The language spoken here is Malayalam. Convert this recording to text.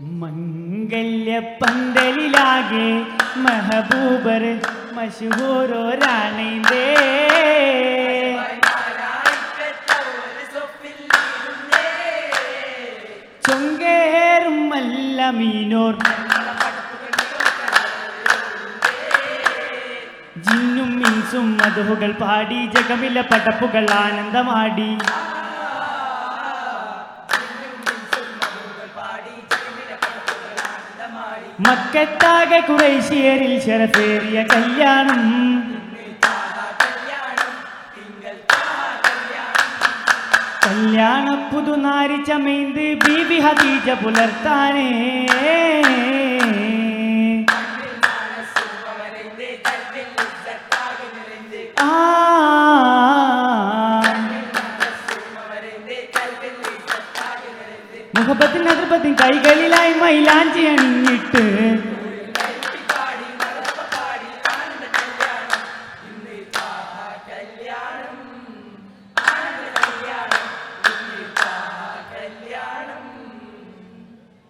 മംഗല്യ പന്തലിലാകെ മഹബൂബർ മഷൂരോരാണിന്തേ ചൊങ്കേറും മല്ല മീനോർ ജിന്നും മിൻസും മധുഹുകൾ പാടി ജഗമില്ല പടപ്പുകൾ ആനന്ദമാടി. മക്കത്താകെ കുറേശ്യരിൽ ചെറുതേറിയ കല്യാണം. കല്യാണ പുതുനാരി ചമൈന്ത് ബീബി ഹദീജ പുലർത്താനേ. ആ മുഖപ്പത്തിൻ അതിർപ്പത്തിൻ കൈകളിലായി മൈലാഞ്ചി അണിഞ്ഞിട്ട്